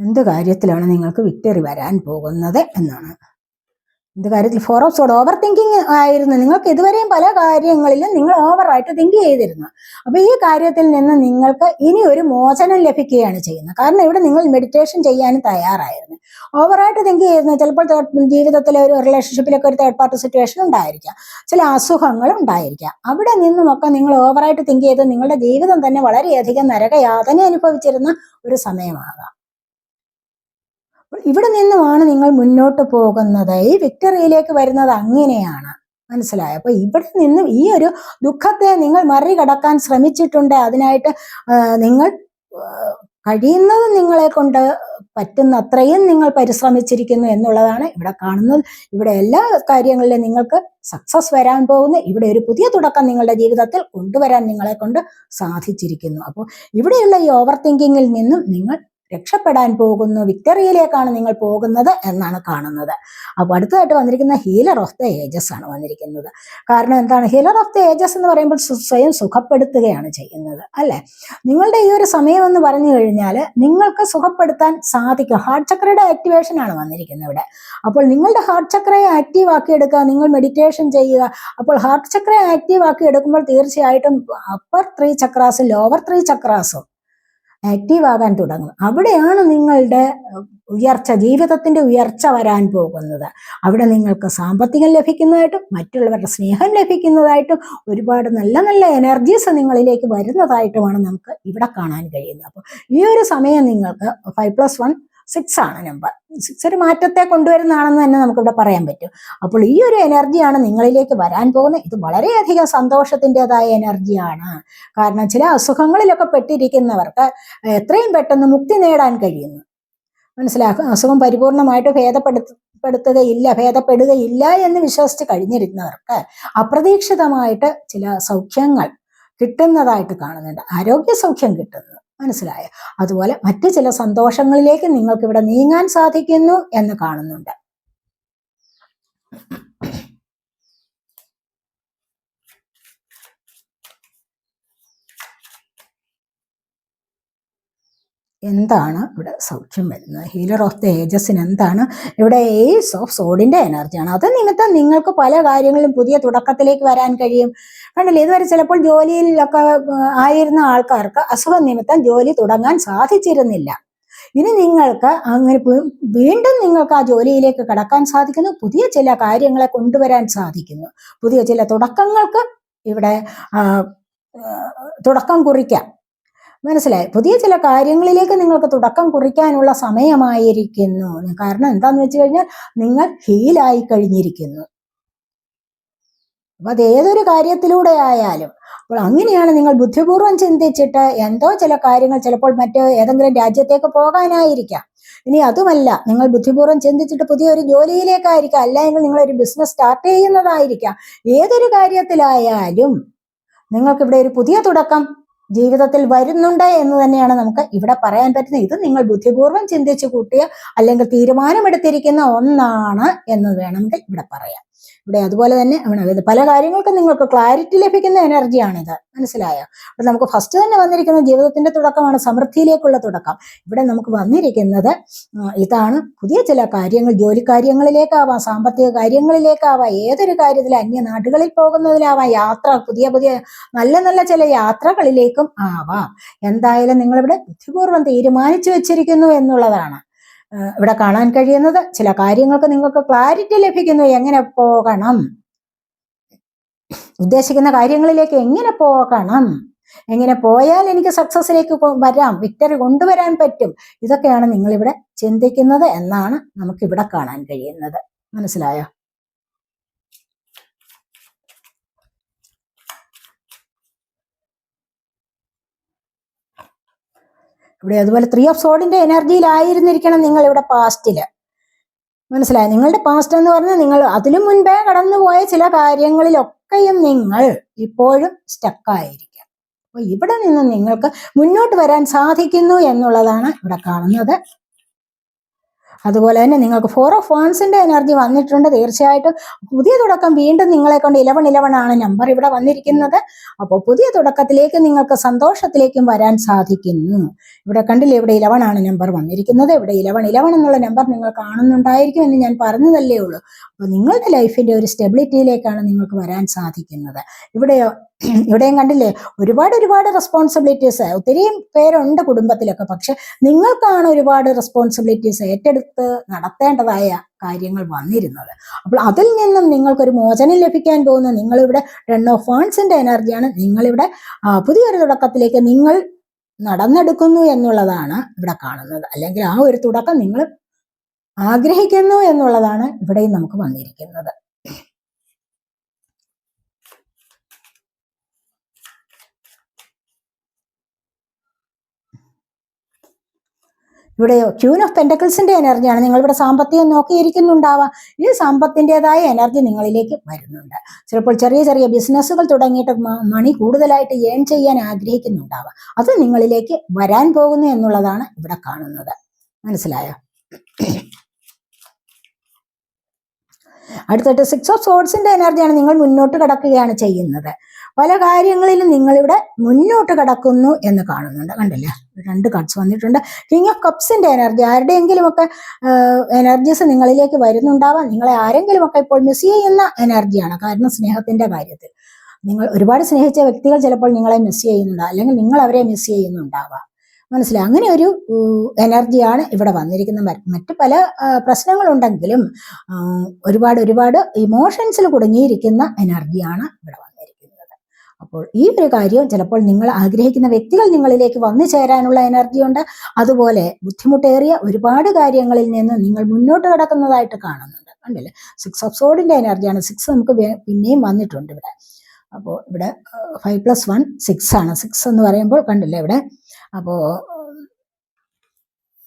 എന്ത് കാര്യത്തിലാണ് നിങ്ങൾക്ക് വിക്ടറി വരാൻ പോകുന്നത് എന്നാണ്. എന്ത് കാര്യത്തിൽ four of sword over thinking ആയിരുന്നു. നിങ്ങൾക്ക് ഇതുവരെയും പല കാര്യങ്ങളിലും നിങ്ങൾ ഓവറായിട്ട് തിങ്ക് ചെയ്തിരുന്നു. അപ്പൊ ഈ കാര്യത്തിൽ നിന്ന് നിങ്ങൾക്ക് ഇനി ഒരു മോചനം ലഭിക്കുകയാണ് ചെയ്യുന്നത്. കാരണം ഇവിടെ നിങ്ങൾ മെഡിറ്റേഷൻ ചെയ്യാനും തയ്യാറായിരുന്നു. ഓവറായിട്ട് തിങ്ക് ചെയ്യുന്നത് ചിലപ്പോൾ ജീവിതത്തിലെ ഒരു റിലേഷൻഷിപ്പിലൊക്കെ ഒരു തേർഡ് പാർട്ടി സിറ്റുവേഷൻ ഉണ്ടായിരിക്കാം. ചില അസുഖങ്ങൾ ഉണ്ടായിരിക്കാം. അവിടെ നിന്നുമൊക്കെ നിങ്ങൾ ഓവറായിട്ട് തിങ്ക് ചെയ്ത് നിങ്ങളുടെ ജീവിതം തന്നെ വളരെയധികം നരകയാതന അനുഭവിച്ചിരുന്ന ഒരു സമയമാകാം. അപ്പോൾ ഇവിടെ നിന്നുമാണ് നിങ്ങൾ മുന്നോട്ട് പോകുന്നത്. ഈ വിക്ടറിയിലേക്ക് വരുന്നത് അങ്ങനെയാണ്. മനസ്സിലായ? അപ്പൊ ഇവിടെ നിന്നും ഈ ഒരു ദുഃഖത്തെ നിങ്ങൾ മറികടക്കാൻ ശ്രമിച്ചിട്ടുണ്ട്. അതിനായിട്ട് നിങ്ങൾ കഴിയുന്നത് നിങ്ങളെ കൊണ്ട് പറ്റുന്ന അത്രയും നിങ്ങൾ പരിശ്രമിച്ചിരിക്കുന്നു എന്നുള്ളതാണ് ഇവിടെ കാണുന്നത്. ഇവിടെ എല്ലാ കാര്യങ്ങളിലും നിങ്ങൾക്ക് സക്സസ് വരാൻ പോകുന്നു. ഇവിടെ ഒരു പുതിയ തുടക്കം നിങ്ങളുടെ ജീവിതത്തിൽ കൊണ്ടുവരാൻ നിങ്ങളെ കൊണ്ട് സാധിച്ചിരിക്കുന്നു. അപ്പോൾ ഇവിടെയുള്ള ഈ ഓവർ തിങ്കിങ്ങിൽ നിന്നും നിങ്ങൾ രക്ഷപ്പെടാൻ പോകുന്നു. വിക്ടറിയിലേക്കാണ് നിങ്ങൾ പോകുന്നത് എന്നാണ് കാണുന്നത്. അപ്പോൾ അടുത്തതായിട്ട് വന്നിരിക്കുന്ന ഹീലർ ഓഫ് ദ ഏജസ് ആണ് വന്നിരിക്കുന്നത്. കാരണം എന്താണ്? ഹീലർ ഓഫ് ദ ഏജസ് എന്ന് പറയുമ്പോൾ സ്വ- സ്വയം സുഖപ്പെടുത്തുകയാണ് ചെയ്യുന്നത്. അല്ലെ? നിങ്ങളുടെ ഈ ഒരു സമയം എന്ന് പറഞ്ഞു കഴിഞ്ഞാൽ നിങ്ങൾക്ക് സുഖപ്പെടുത്താൻ സാധിക്കും. ഹാർട്ട് ചക്രയുടെ ആക്ടിവേഷൻ ആണ് വന്നിരിക്കുന്നത് ഇവിടെ. അപ്പോൾ നിങ്ങളുടെ ഹാർട്ട് ചക്രയെ ആക്റ്റീവ് ആക്കി എടുക്കുക നിങ്ങൾ മെഡിറ്റേഷൻ ചെയ്യുക. അപ്പോൾ ഹാർട്ട് ചക്രയെ ആക്റ്റീവ് ആക്കി എടുക്കുമ്പോൾ തീർച്ചയായിട്ടും അപ്പർ ത്രീ ചക്രാസും ലോവർ ത്രീ ചക്രാസും ആക്റ്റീവ് ആകാൻ തുടങ്ങും അവിടെയാണ് നിങ്ങളുടെ ഉയർച്ച ജീവിതത്തിന്റെ ഉയർച്ച വരാൻ പോകുന്നത്. അവിടെ നിങ്ങൾക്ക് സാമ്പത്തികം ലഭിക്കുന്നതായിട്ടും മറ്റുള്ളവരുടെ സ്നേഹം ലഭിക്കുന്നതായിട്ടും ഒരുപാട് നല്ല നല്ല എനർജീസ് നിങ്ങളിലേക്ക് വരുന്നതായിട്ടുമാണ് നമുക്ക് ഇവിടെ കാണാൻ കഴിയുന്നത്. അപ്പോൾ ഈ ഒരു സമയം നിങ്ങൾക്ക് ഫൈവ് പ്ലസ് വൺ സിക്സ് ആണ് നമ്പർ സിക്സ് ഒരു മാറ്റത്തെ കൊണ്ടുവരുന്നതാണെന്ന് തന്നെ നമുക്കിവിടെ പറയാൻ പറ്റും. അപ്പോൾ ഈ ഒരു എനർജിയാണ് നിങ്ങളിലേക്ക് വരാൻ പോകുന്നത്. ഇത് വളരെയധികം സന്തോഷത്തിന്റെതായ എനർജിയാണ് കാരണം ചില അസുഖങ്ങളിലൊക്കെ പെട്ടിരിക്കുന്നവർക്ക് എത്രയും പെട്ടെന്ന് മുക്തി നേടാൻ കഴിയുന്നു. മനസ്സിലാക്കും അസുഖം പരിപൂർണമായിട്ട് ഭേദപ്പെടുത്ത ഭേദപ്പെടുത്തുകയില്ല ഭേദപ്പെടുകയില്ല എന്ന് വിശ്വസിച്ച് കഴിഞ്ഞിരുന്നവർക്ക് അപ്രതീക്ഷിതമായിട്ട് ചില സൗഖ്യങ്ങൾ കിട്ടുന്നതായിട്ട് കാണുന്നുണ്ട്. ആരോഗ്യ സൗഖ്യം കിട്ടുന്നു. മനസ്സിലായോ. അതുപോലെ മറ്റ് ചില സന്തോഷങ്ങളിലേക്ക് നിങ്ങൾക്ക് ഇവിടെ നീങ്ങാൻ സാധിക്കുന്നു എന്ന് കാണുന്നുണ്ട്. എന്താണ് ഇവിടെ സൗഖ്യം വരുന്നത്? ഹീലർ ഓഫ് ദ ഏജസിന് എന്താണ് ഇവിടെ എയ്സ് ഓഫ് സോഡിന്റെ എനർജിയാണ് അത് നിമിത്തം നിങ്ങൾക്ക് പല കാര്യങ്ങളിലും പുതിയ തുടക്കത്തിലേക്ക് വരാൻ കഴിയും. കണ്ടില്ലേ? ഇതുവരെ ചിലപ്പോൾ ജോലിയിലൊക്കെ ആയിരുന്ന ആൾക്കാർക്ക് അസുഖം നിമിത്തം ജോലി തുടങ്ങാൻ സാധിച്ചിരുന്നില്ല. ഇനി നിങ്ങൾക്ക് അങ്ങനെ വീണ്ടും നിങ്ങൾക്ക് ആ ജോലിയിലേക്ക് കടക്കാൻ സാധിക്കുന്നു. പുതിയ ചില കാര്യങ്ങളെ കൊണ്ടുവരാൻ സാധിക്കുന്നു. പുതിയ ചില തുടക്കങ്ങൾക്ക് ഇവിടെ തുടക്കം കുറിക്കാം. മനസ്സിലായി. പുതിയ ചില കാര്യങ്ങളിലേക്ക് നിങ്ങൾക്ക് തുടക്കം കുറിക്കാനുള്ള സമയമായിരിക്കുന്നു. കാരണം എന്താന്ന് വെച്ച് കഴിഞ്ഞാൽ നിങ്ങൾ ഹീലായി കഴിഞ്ഞിരിക്കുന്നു. അപ്പൊ അത് ഏതൊരു കാര്യത്തിലൂടെ ആയാലും. അപ്പോൾ അങ്ങനെയാണ് നിങ്ങൾ ബുദ്ധിപൂർവം ചിന്തിച്ചിട്ട് എന്തോ ചില കാര്യങ്ങൾ ചിലപ്പോൾ മറ്റ് ഏതെങ്കിലും രാജ്യത്തേക്ക് പോകാനായിരിക്കാം. ഇനി അതുമല്ല നിങ്ങൾ ബുദ്ധിപൂർവം ചിന്തിച്ചിട്ട് പുതിയൊരു ജോലിയിലേക്കായിരിക്കാം. അല്ലെങ്കിൽ ഒരു ബിസിനസ് സ്റ്റാർട്ട് ചെയ്യുന്നതായിരിക്കാം. ഏതൊരു കാര്യത്തിലായാലും നിങ്ങൾക്കിവിടെ ഒരു പുതിയ തുടക്കം ജീവിതത്തിൽ വരുന്നുണ്ട് എന്ന് തന്നെയാണ് നമുക്ക് ഇവിടെ പറയാൻ പറ്റുന്നത്. ഇത് നിങ്ങൾ ബുദ്ധിപൂർവം ചിന്തിച്ചു കൂട്ടിയ അല്ലെങ്കിൽ തീരുമാനമെടുത്തിരിക്കുന്ന ഒന്നാണ് എന്ന് വേണമെങ്കിൽ ഇവിടെ പറയാം. ഇവിടെ അതുപോലെ തന്നെ പല കാര്യങ്ങൾക്കും നിങ്ങൾക്ക് ക്ലാരിറ്റി ലഭിക്കുന്ന എനർജിയാണിത്. മനസ്സിലായോ? അപ്പൊ നമുക്ക് ഫസ്റ്റ് തന്നെ വന്നിരിക്കുന്ന ജീവിതത്തിന്റെ തുടക്കമാണ് സമൃദ്ധിയിലേക്കുള്ള തുടക്കം. ഇവിടെ നമുക്ക് വന്നിരിക്കുന്നത് ഇതാണ് പുതിയ ചില കാര്യങ്ങൾ ജോലി കാര്യങ്ങളിലേക്കാവാം സാമ്പത്തിക കാര്യങ്ങളിലേക്കാവാം ഏതൊരു കാര്യത്തിൽ അന്യ നാടുകളിൽ പോകുന്നതിലാവാം യാത്ര പുതിയ പുതിയ നല്ല നല്ല ചില യാത്രകളിലേക്കും ആവാം. എന്തായാലും നിങ്ങളിവിടെ ബുദ്ധിപൂർവം തീരുമാനിച്ചു വെച്ചിരിക്കുന്നു എന്നുള്ളതാണ്. ഇവിടെ കാണാൻ കഴിയുന്നത് ചില കാര്യങ്ങൾക്ക് നിങ്ങൾക്ക് ക്ലാരിറ്റി ലഭിക്കുന്നു. എങ്ങനെ പോകണം? ഉദ്ദേശിക്കുന്ന കാര്യങ്ങളിലേക്ക് എങ്ങനെ പോകണം? എങ്ങനെ പോയാൽ എനിക്ക് സക്സസിലേക്ക് വരാം? വിക്ടറി കൊണ്ടുവരാൻ പറ്റും? ഇതൊക്കെയാണ് നിങ്ങളിവിടെ ചിന്തിക്കുന്നത് എന്നാണ് നമുക്കിവിടെ കാണാൻ കഴിയുന്നത്. മനസ്സിലായോ? ഇവിടെ അതുപോലെ ത്രീ ഓഫ് സോഡിന്റെ എനർജിയിലായിരുന്നിരിക്കണം നിങ്ങൾ ഇവിടെ പാസ്റ്റിൽ മനസ്സിലായി? നിങ്ങളുടെ പാസ്റ്റ് എന്ന് പറഞ്ഞാൽ നിങ്ങൾ അതിലും മുൻപേ കടന്നുപോയ ചില കാര്യങ്ങളിലൊക്കെയും നിങ്ങൾ ഇപ്പോഴും സ്റ്റക്കായിരിക്കാം അപ്പൊ ഇവിടെ നിന്ന് നിങ്ങൾക്ക് മുന്നോട്ട് വരാൻ സാധിക്കുന്നു എന്നുള്ളതാണ് ഇവിടെ കാണുന്നത്. അതുപോലെ തന്നെ നിങ്ങൾക്ക് ഫോർ ഓഫ് വൺസിന്റെ എനർജി വന്നിട്ടുണ്ട് തീർച്ചയായിട്ടും. പുതിയ തുടക്കം വീണ്ടും നിങ്ങളെ കൊണ്ട് ഇലവൺ ഇലവൺ ആണ് നമ്പർ ഇവിടെ വന്നിരിക്കുന്നത്. അപ്പോൾ പുതിയ തുടക്കത്തിലേക്ക് നിങ്ങൾക്ക് സന്തോഷത്തിലേക്കും വരാൻ സാധിക്കുന്നു. ഇവിടെ കണ്ടില്ലേ ഇവിടെ ഇലവൺ ആണ് നമ്പർ വന്നിരിക്കുന്നത്. ഇവിടെ ഇലവൺ ഇലവൺ എന്നുള്ള നമ്പർ നിങ്ങൾ കാണുന്നുണ്ടായിരിക്കും എന്ന് ഞാൻ പറഞ്ഞതല്ലേ ഉള്ളൂ. അപ്പോൾ നിങ്ങളുടെ ലൈഫിന്റെ ഒരു സ്റ്റെബിലിറ്റിയിലേക്കാണ് നിങ്ങൾക്ക് വരാൻ സാധിക്കുന്നത്. ഇവിടെ ഇവിടെയും കണ്ടില്ലേ ഒരുപാട് ഒരുപാട് റെസ്പോൺസിബിലിറ്റീസ് ഒത്തിരിയും പേരുണ്ട് കുടുംബത്തിലൊക്കെ. പക്ഷെ നിങ്ങൾക്കാണ് ഒരുപാട് റെസ്പോൺസിബിലിറ്റീസ് ഏറ്റെടുത്ത് നടത്തേണ്ടതായ കാര്യങ്ങൾ വന്നിരുന്നത്. അപ്പോൾ അതിൽ നിന്നും നിങ്ങൾക്കൊരു മോചനം ലഭിക്കാൻ പോകുന്ന നിങ്ങളിവിടെ റൺ ഓഫ് ഫേൺസിന്റെ എനർജിയാണ്. നിങ്ങളിവിടെ പുതിയൊരു തുടക്കത്തിലേക്ക് നിങ്ങൾ നടന്നെടുക്കുന്നു എന്നുള്ളതാണ് ഇവിടെ കാണുന്നത്. അല്ലെങ്കിൽ ആ ഒരു തുടക്കം നിങ്ങൾ ആഗ്രഹിക്കുന്നു എന്നുള്ളതാണ് ഇവിടെയും നമുക്ക് വന്നിരിക്കുന്നത്. ഇവിടെ ക്യൂൻ ഓഫ് പെൻഡക്കിൾസിന്റെ എനർജിയാണ് നിങ്ങൾ ഇവിടെ സാമ്പത്തികം നോക്കിയിരിക്കുന്നുണ്ടാവാം. ഈ സാമ്പത്തിന്റെതായ എനർജി നിങ്ങളിലേക്ക് വരുന്നുണ്ട്. ചിലപ്പോൾ ചെറിയ ചെറിയ ബിസിനസ്സുകൾ തുടങ്ങിയിട്ട് മണി കൂടുതലായിട്ട് ഏൺ ചെയ്യാൻ ആഗ്രഹിക്കുന്നുണ്ടാവാം. അത് നിങ്ങളിലേക്ക് വരാൻ പോകുന്നു എന്നുള്ളതാണ് ഇവിടെ കാണുന്നത്. മനസ്സിലായോ? അടുത്തിട്ട് സിക്സ് ഓഫ് സോഡ്സിന്റെ എനർജിയാണ് നിങ്ങൾ മുന്നോട്ട് കിടക്കുകയാണ് ചെയ്യുന്നത്. പല കാര്യങ്ങളിലും നിങ്ങളിവിടെ മുന്നോട്ട് കടക്കുന്നു എന്ന് കാണുന്നുണ്ട്. കണ്ടില്ലേ? രണ്ട് കട്ട്സ് വന്നിട്ടുണ്ട്. കിങ് ഓഫ് കപ്സിന്റെ എനർജി ആരുടെയെങ്കിലുമൊക്കെ എനർജീസ് നിങ്ങളിലേക്ക് വരുന്നുണ്ടാവാം. നിങ്ങളെ ആരെങ്കിലും ഒക്കെ ഇപ്പോൾ മിസ് ചെയ്യുന്ന എനർജിയാണ് കാരണം സ്നേഹത്തിന്റെ കാര്യത്തിൽ. നിങ്ങൾ ഒരുപാട് സ്നേഹിച്ച വ്യക്തികൾ ചിലപ്പോൾ നിങ്ങളെ മിസ് ചെയ്യുന്നുണ്ടാവും. അല്ലെങ്കിൽ നിങ്ങൾ അവരെ മിസ് ചെയ്യുന്നുണ്ടാവാം. മനസ്സിലായി? അങ്ങനെ ഒരു എനർജിയാണ് ഇവിടെ വന്നിരിക്കുന്നത്. മറ്റ് പല പ്രശ്നങ്ങളുണ്ടെങ്കിലും ഒരുപാട് ഒരുപാട് ഇമോഷൻസിൽ കുടുങ്ങിയിരിക്കുന്ന എനർജിയാണ് ഇവിടെ വന്നിരിക്കുന്നത്. അപ്പോൾ ഈ ഒരു കാര്യം ചിലപ്പോൾ നിങ്ങൾ ആഗ്രഹിക്കുന്ന വ്യക്തികൾ നിങ്ങളിലേക്ക് വന്നു ചേരാനുള്ള എനർജി ഉണ്ട്. അതുപോലെ ബുദ്ധിമുട്ടേറിയ ഒരുപാട് കാര്യങ്ങളിൽ നിന്ന് നിങ്ങൾ മുന്നോട്ട് കിടക്കുന്നതായിട്ട് കാണുന്നുണ്ട്. കണ്ടില്ലേ? സിക്സ് ഓഫ് സോഡിന്റെ എനർജിയാണ് സിക്സ് നമുക്ക് പിന്നെയും വന്നിട്ടുണ്ട് ഇവിടെ. അപ്പോൾ ഇവിടെ ഫൈവ് പ്ലസ് വൺ സിക്സ് ആണ്. സിക്സ് എന്ന് പറയുമ്പോൾ കണ്ടില്ലേ ഇവിടെ? അപ്പോൾ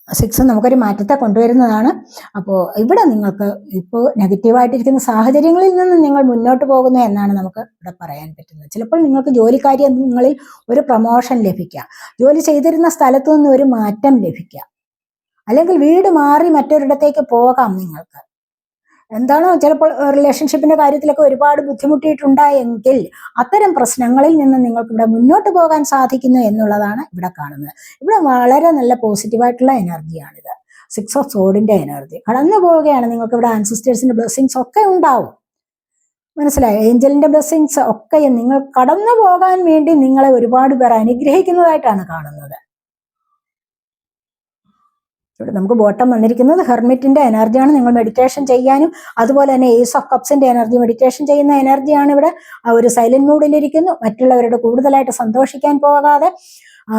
സിക്സ് നമുക്കൊരു മാറ്റത്തെ കൊണ്ടുവരുന്നതാണ്. അപ്പോൾ ഇവിടെ നിങ്ങൾക്ക് ഇപ്പോൾ നെഗറ്റീവായിട്ടിരിക്കുന്ന സാഹചര്യങ്ങളിൽ നിന്ന് നിങ്ങൾ മുന്നോട്ട് പോകുന്നു എന്നാണ് നമുക്ക് ഇവിടെ പറയാൻ പറ്റുന്നത്. ചിലപ്പോൾ നിങ്ങൾക്ക് ജോലിക്കാര്യങ്ങളിൽ ഒരു പ്രൊമോഷൻ ലഭിക്കാം ജോലി ചെയ്തിരുന്ന സ്ഥലത്തു നിന്ന് ഒരു മാറ്റം ലഭിക്കാം അല്ലെങ്കിൽ വീട് മാറി മറ്റൊരിടത്തേക്ക് പോകാം നിങ്ങൾക്ക്. എന്താണോ ചിലപ്പോൾ റിലേഷൻഷിപ്പിന്റെ കാര്യത്തിലൊക്കെ ഒരുപാട് ബുദ്ധിമുട്ടിയിട്ടുണ്ടായെങ്കിൽ അത്തരം പ്രശ്നങ്ങളിൽ നിന്ന് നിങ്ങൾക്ക് ഇവിടെ മുന്നോട്ട് പോകാൻ സാധിക്കുന്നു എന്നുള്ളതാണ് ഇവിടെ കാണുന്നത്. ഇവിടെ വളരെ നല്ല പോസിറ്റീവായിട്ടുള്ള എനർജിയാണിത് സിക്സ് ഓഫ് സോഡിന്റെ എനർജി കടന്നു പോവുകയാണ്. നിങ്ങൾക്ക് ഇവിടെ ആൻസിസ്റ്റേഴ്സിന്റെ ബ്ലെസ്സിങ്സ് ഒക്കെ ഉണ്ടാവും. മനസ്സിലായോ? ഏഞ്ചലിന്റെ ബ്ലെസ്സിങ്സ് ഒക്കെ നിങ്ങൾ കടന്നു പോകാൻ വേണ്ടി നിങ്ങളെ ഒരുപാട് പേർ അനുഗ്രഹിക്കുന്നതായിട്ടാണ് കാണുന്നത്. ഇവിടെ നമുക്ക് ബോട്ടം വന്നിരിക്കുന്നത് ഹെർമിറ്റിന്റെ എനർജിയാണ് നിങ്ങൾ മെഡിറ്റേഷൻ ചെയ്യാനും അതുപോലെ തന്നെ ഏസ് ഓഫ് കപ്സിന്റെ എനർജി മെഡിറ്റേഷൻ ചെയ്യുന്ന എനർജിയാണ് ഇവിടെ. ആ ഒരു സൈലന്റ് മൂഡിലിരിക്കുന്നു മറ്റുള്ളവരുടെ കൂടുതലായിട്ട് സന്തോഷിക്കാൻ പോകാതെ ആ,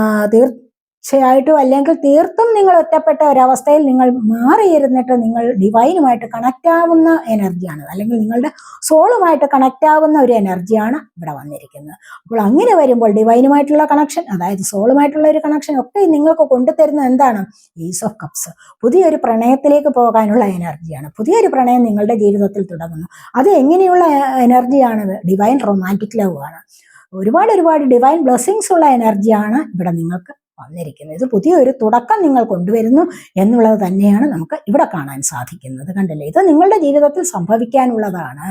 തീർച്ചയായിട്ടും അല്ലെങ്കിൽ തീർത്തും നിങ്ങൾ ഒറ്റപ്പെട്ട ഒരവസ്ഥയിൽ നിങ്ങൾ മാറിയിരുന്നിട്ട് നിങ്ങൾ ഡിവൈനുമായിട്ട് കണക്റ്റ് ആവുന്ന എനർജിയാണ് അല്ലെങ്കിൽ നിങ്ങളുടെ സോളുമായിട്ട് കണക്റ്റ് ആവുന്ന ഒരു എനർജിയാണ് ഇവിടെ വന്നിരിക്കുന്നത്. അപ്പോൾ അങ്ങനെ വരുമ്പോൾ ഡിവൈനുമായിട്ടുള്ള കണക്ഷൻ അതായത് സോളുമായിട്ടുള്ള ഒരു കണക്ഷൻ ഒക്കെ നിങ്ങൾക്ക് കൊണ്ടുതരുന്നത് എന്താണ്? ഈസ് ഓഫ് കപ്സ് പുതിയൊരു പ്രണയത്തിലേക്ക് പോകാനുള്ള എനർജിയാണ് പുതിയൊരു പ്രണയം നിങ്ങളുടെ ജീവിതത്തിൽ തുടങ്ങുന്നു. അത് എങ്ങനെയുള്ള എനർജിയാണ് ഡിവൈൻ റൊമാന്റിക് ലവ് ആണ്. ഒരുപാട് ഒരുപാട് ഡിവൈൻ ബ്ലെസ്സിങ്സ് ഉള്ള എനർജിയാണ് ഇവിടെ നിങ്ങൾക്ക് വന്നിരിക്കുന്നത്. ഇത് പുതിയൊരു തുടക്കം നിങ്ങൾ കൊണ്ടുവരുന്നു എന്നുള്ളത് തന്നെയാണ് നമുക്ക് ഇവിടെ കാണാൻ സാധിക്കുന്നത്. കണ്ടല്ലേ? ഇത് നിങ്ങളുടെ ജീവിതത്തിൽ സംഭവിക്കാനുള്ളതാണ്.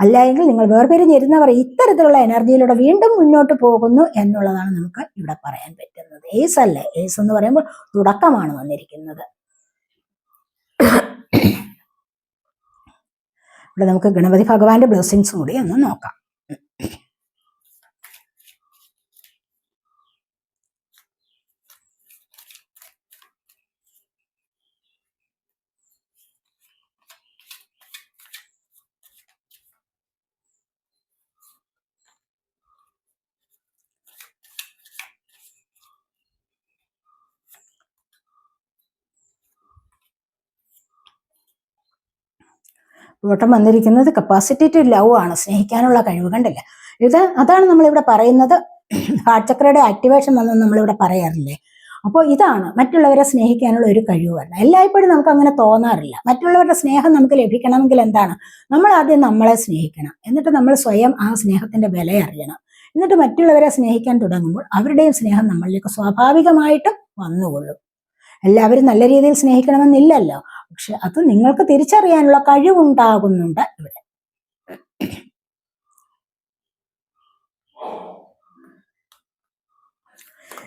അല്ല എങ്കിൽ നിങ്ങൾ വേർപിരിഞ്ഞിരുന്നവർ ഇത്തരത്തിലുള്ള എനർജിയിലൂടെ വീണ്ടും മുന്നോട്ട് പോകുന്നു എന്നുള്ളതാണ് നമുക്ക് ഇവിടെ പറയാൻ പറ്റുന്നത്. ഏസ് അല്ലേ? ഏസ് എന്ന് പറയുമ്പോൾ തുടക്കമാണ് വന്നിരിക്കുന്നത്. ഇവിടെ നമുക്ക് ഗണപതി ഭഗവാന്റെ ബ്ലെസ്സിങ്സും കൂടി ഒന്ന് നോക്കാം. ഇവിടെ വന്നിരിക്കുന്നത് കപ്പാസിറ്റി ടു ലവ് ആണ്. സ്നേഹിക്കാനുള്ള കഴിവ് കണ്ടില്ല? ഇത് അതാണ് നമ്മളിവിടെ പറയുന്നത്. ഹാർട്ട് ചക്രയുടെ ആക്ടിവേഷൻ വന്ന് നമ്മളിവിടെ പറയാറില്ലേ? അപ്പോൾ ഇതാണ് മറ്റുള്ളവരെ സ്നേഹിക്കാനുള്ള ഒരു കഴിവ് വരണം എല്ലായ്പ്പോഴും നമുക്ക് അങ്ങനെ തോന്നാറില്ല. മറ്റുള്ളവരുടെ സ്നേഹം നമുക്ക് ലഭിക്കണമെങ്കിൽ എന്താണ്? നമ്മൾ ആദ്യം നമ്മളെ സ്നേഹിക്കണം. എന്നിട്ട് നമ്മൾ സ്വയം ആ സ്നേഹത്തിന്റെ വില അറിയണം. എന്നിട്ട് മറ്റുള്ളവരെ സ്നേഹിക്കാൻ തുടങ്ങുമ്പോൾ അവരുടെയും സ്നേഹം നമ്മളിലേക്ക് സ്വാഭാവികമായിട്ടും വന്നുകൊള്ളും. എല്ലാവരും നല്ല രീതിയിൽ സ്നേഹിക്കണമെന്നില്ലല്ലോ. പക്ഷെ അത് നിങ്ങൾക്ക് തിരിച്ചറിയാനുള്ള കഴിവുണ്ടാകുന്നുണ്ട് ഇവിടെ.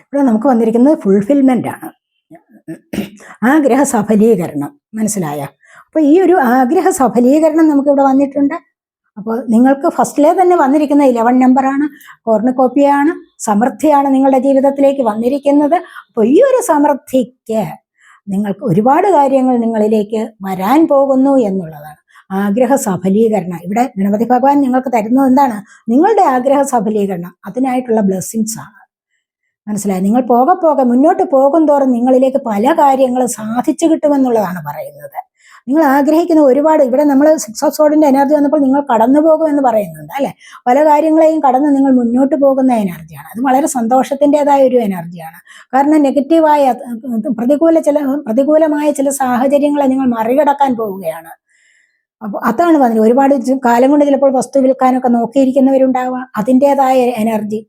ഇവിടെ നമുക്ക് വന്നിരിക്കുന്നത് ഫുൾഫിൽമെന്റ് ആണ്. ആഗ്രഹ സഫലീകരണം മനസ്സിലായ? അപ്പൊ ഈ ഒരു ആഗ്രഹ സഫലീകരണം നമുക്ക് ഇവിടെ വന്നിട്ടുണ്ട്. അപ്പോൾ നിങ്ങൾക്ക് ഫസ്റ്റിലെ തന്നെ വന്നിരിക്കുന്ന ഇലവൻ നമ്പറാണ് കോർണുകോപ്പിയാണ് സമൃദ്ധിയാണ് നിങ്ങളുടെ ജീവിതത്തിലേക്ക് വന്നിരിക്കുന്നത്. അപ്പോൾ ഈ ഒരു സമൃദ്ധിക്ക് നിങ്ങൾക്ക് ഒരുപാട് കാര്യങ്ങൾ നിങ്ങളിലേക്ക് വരാൻ പോകുന്നു എന്നുള്ളതാണ്. ആഗ്രഹ സഫലീകരണം. ഇവിടെ ഗണപതി ഭഗവാൻ നിങ്ങൾക്ക് തരുന്നത് എന്താണ്? നിങ്ങളുടെ ആഗ്രഹ സഫലീകരണം. അതിനായിട്ടുള്ള ബ്ലെസ്സിങ്സ് ആണ്. മനസ്സിലായി? നിങ്ങൾ പോകെ പോകെ മുന്നോട്ട് പോകും തോറും നിങ്ങളിലേക്ക് പല കാര്യങ്ങളും സാധിച്ചു കിട്ടുമെന്നുള്ളതാണ് പറയുന്നത്. നിങ്ങൾ ആഗ്രഹിക്കുന്ന ഒരുപാട് ഇവിടെ നമ്മൾ സിക്സ് ഓഫ് സോഡിന്റെ എനർജി വന്നപ്പോൾ നിങ്ങൾ കടന്നു പോകും എന്ന് പറയുന്നുണ്ട് അല്ലേ? പല കാര്യങ്ങളെയും കടന്ന് നിങ്ങൾ മുന്നോട്ട് പോകുന്ന എനർജിയാണ് അത് വളരെ സന്തോഷത്തിന്റെതായ ഒരു എനർജിയാണ് കാരണം നെഗറ്റീവായ പ്രതികൂല ചില പ്രതികൂലമായ ചില സാഹചര്യങ്ങളെ നിങ്ങൾ മറികടക്കാൻ പോവുകയാണ്. അപ്പോൾ അതാണ് പറഞ്ഞത്. ഒരുപാട് കാലം കൊണ്ട് ചിലപ്പോൾ വസ്തു വിൽക്കാനൊക്കെ നോക്കിയിരിക്കുന്നവരുണ്ടാവുക അതിന്റെതായ എനർജി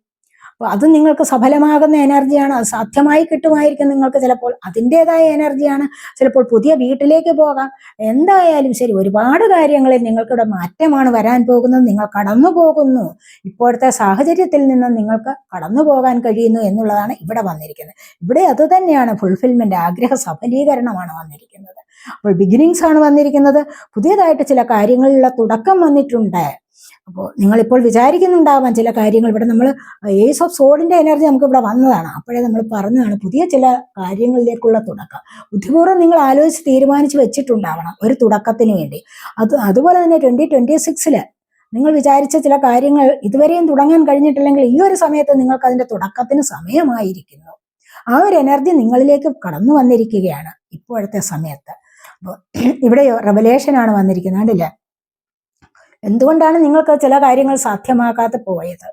അത് നിങ്ങൾക്ക് സഫലമാകുന്ന എനർജിയാണ്. അത് സാധ്യമായി കിട്ടുമായിരിക്കും നിങ്ങൾക്ക് ചിലപ്പോൾ. അതിന്റെതായ എനർജിയാണ്. ചിലപ്പോൾ പുതിയ വീട്ടിലേക്ക് പോകാം. എന്തായാലും ശരി ഒരുപാട് കാര്യങ്ങളിൽ നിങ്ങൾക്കിവിടെ മാറ്റമാണ് വരാൻ പോകുന്നത്. നിങ്ങൾ കടന്നു പോകുന്നു. ഇപ്പോഴത്തെ സാഹചര്യത്തിൽ നിന്ന് നിങ്ങൾക്ക് കടന്നു പോകാൻ കഴിയുന്നു എന്നുള്ളതാണ് ഇവിടെ വന്നിരിക്കുന്നത്. ഇവിടെ അതുതന്നെയാണ് ഫുൾഫിൽമെന്റ് ആഗ്രഹ സഫലീകരണമാണ് വന്നിരിക്കുന്നത്. അപ്പോൾ ബിഗിനിങ്സ് ആണ് വന്നിരിക്കുന്നത്. പുതിയതായിട്ട് ചില കാര്യങ്ങളിലുള്ള തുടക്കം വന്നിട്ടുണ്ട്. അപ്പോൾ നിങ്ങളിപ്പോൾ വിചാരിക്കുന്നുണ്ടാവാം ചില കാര്യങ്ങൾ. ഇവിടെ നമ്മൾ ഏസ് ഓഫ് സോഡിന്റെ എനർജി നമുക്ക് ഇവിടെ വന്നതാണ്. അപ്പോഴേ നമ്മൾ പറഞ്ഞതാണ് പുതിയ ചില കാര്യങ്ങളിലേക്കുള്ള തുടക്കം. ബുദ്ധിപൂർവം നിങ്ങൾ ആലോചിച്ച് തീരുമാനിച്ച് വെച്ചിട്ടുണ്ടാവണം ഒരു തുടക്കത്തിന് വേണ്ടി. അത് അതുപോലെ തന്നെ ട്വന്റി ട്വന്റി സിക്സിൽ നിങ്ങൾ വിചാരിച്ച ചില കാര്യങ്ങൾ ഇതുവരെയും തുടങ്ങാൻ കഴിഞ്ഞിട്ടില്ലെങ്കിൽ ഈ ഒരു സമയത്ത് നിങ്ങൾക്ക് അതിന്റെ തുടക്കത്തിന് സമയമായിരിക്കുന്നു. ആ ഒരു എനർജി നിങ്ങളിലേക്ക് കടന്നു വന്നിരിക്കുകയാണ് ഇപ്പോഴത്തെ സമയത്ത്. അപ്പോൾ ഇവിടെ റെവലേഷൻ ആണ് വന്നിരിക്കുന്നത് കണ്ടില്ലേ? എന്തുകൊണ്ടാണ് നിങ്ങൾക്ക് ചില കാര്യങ്ങൾ സാധ്യമാകാതെ പോയത്?